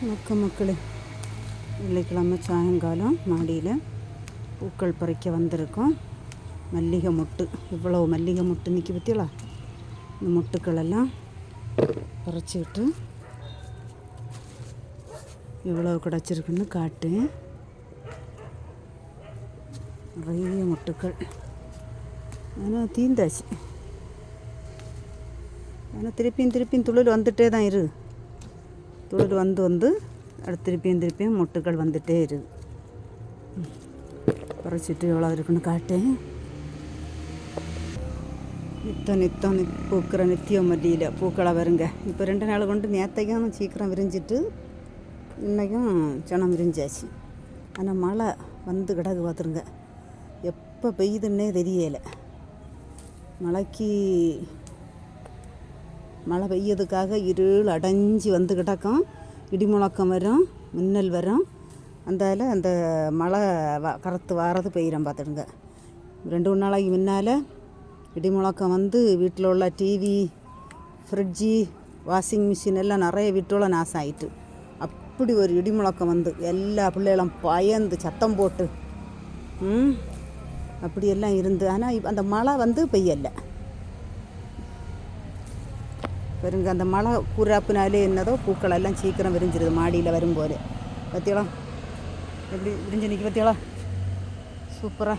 வணக்கம் மக்களே. வெள்ளிக்கிழமை சாயங்காலம் மாடியில் பூக்கள் பறிக்க வந்திருக்கோம். மல்லிகை மொட்டு. இவ்வளவு மல்லிகை மொட்டு நிற்கி பற்றியலா இந்த மொட்டுக்களெல்லாம் பறிச்சுக்கிட்டு இவ்வளோ கிடச்சிருக்குன்னு காட்டு. நிறைய மொட்டுக்கள். ஆனால் தீந்தாச்சு. ஆனால் திருப்பியும் திருப்பியும் துளிர் வந்துட்டே தான் இரு துளிர் வந்து வந்து அடுத்து திருப்பியும் திருப்பியும் மொட்டுக்கள் வந்துகிட்டே இரு. குறைச்சிட்டு எவ்வளோ இருக்குன்னு காட்டேன் நித்தம் நித்தம் நி பூக்கிற நித்தியம் மடியில் பூக்களை வருங்க. இப்போ ரெண்டு நாள் கொண்டு நேத்தைக்கும் சீக்கிரம் விரிஞ்சிட்டு இன்னைக்கும் சனம் விரிஞ்சாச்சு. ஆனால் மழை வந்து கிடக்கு பார்த்துருங்க எப்போ பெய்யுதுன்னே தெரியலை. மழைக்கு மழை பெய்யதுக்காக இருள் அடைஞ்சி வந்து கிடக்கும் இடி முழக்கம் வரும் மின்னல் வரும் அந்தால அந்த மழை வ கரத்து வாரது பெய்கிறோம் பார்த்துடுங்க. ரெண்டு மூணு நாளைக்கு முன்னால் இடி முழக்கம் வந்து வீட்டில் உள்ள டிவி ஃப்ரிட்ஜி வாஷிங் மிஷின் எல்லாம் நிறைய வீட்டோட நாசம் ஆயிட்டு அப்படி ஒரு இடி முழக்கம் வந்து எல்லா பிள்ளைகளும் பயந்து சத்தம் போட்டு அப்படியெல்லாம் இருந்து. ஆனால் அந்த மழை வந்து பெய்யலை. பாருங்க அந்த மழை கூறாப்பினாலே என்னதோ பூக்கள் எல்லாம் சீக்கிரம் விரிஞ்சிருது மாடியில் வரும்போது. பத்தியளா? எப்படி விரிஞ்சு நிற்க பத்தியளா? சூப்பராக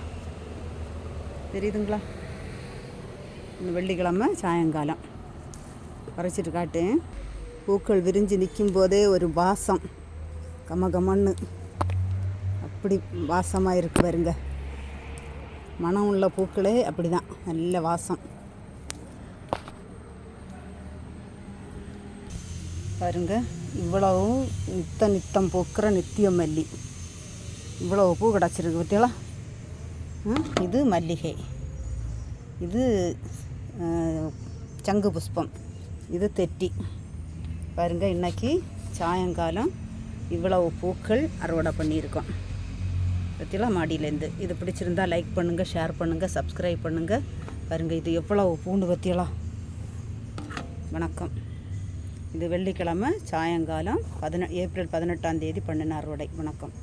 தெரியுதுங்களா? இந்த வெள்ளிக்கிழமை சாயங்காலம். பறிச்சிட்டு காட்டு. பூக்கள் விரிஞ்சு நிற்கும் போதே ஒரு வாசம். கம கமன்னு அப்படி வாசமாக இருக்கு பாருங்க. மனம் உள்ள பூக்களே அப்படி தான் நல்ல வாசம். பாருங்க இவ்வளவும் நித்த நித்தம் பூக்கிற நித்திய மல்லி. இவ்வளவு பூ கிடச்சிருக்கு பார்த்தீங்களா? இது மல்லிகை. இது சங்கு புஷ்பம். இது தெட்டி. பாருங்க இன்னைக்கு சாயங்காலம் இவ்வளவு பூக்கள் அறுவடை பண்ணியிருக்கோம். பற்றிலாம் மாடியிலேருந்து இது பிடிச்சிருந்தா லைக் பண்ணுங்கள் ஷேர் பண்ணுங்கள் சப்ஸ்கிரைப் பண்ணுங்கள் பாருங்கள் இது எவ்வளவு பூண்டு பற்றியலாம் வணக்கம். இது வெள்ளிக்கிழமை சாயங்காலம் பதின ஏப்ரல் பதினெட்டாம் தேதி பண்ணின அறுவடை வணக்கம்.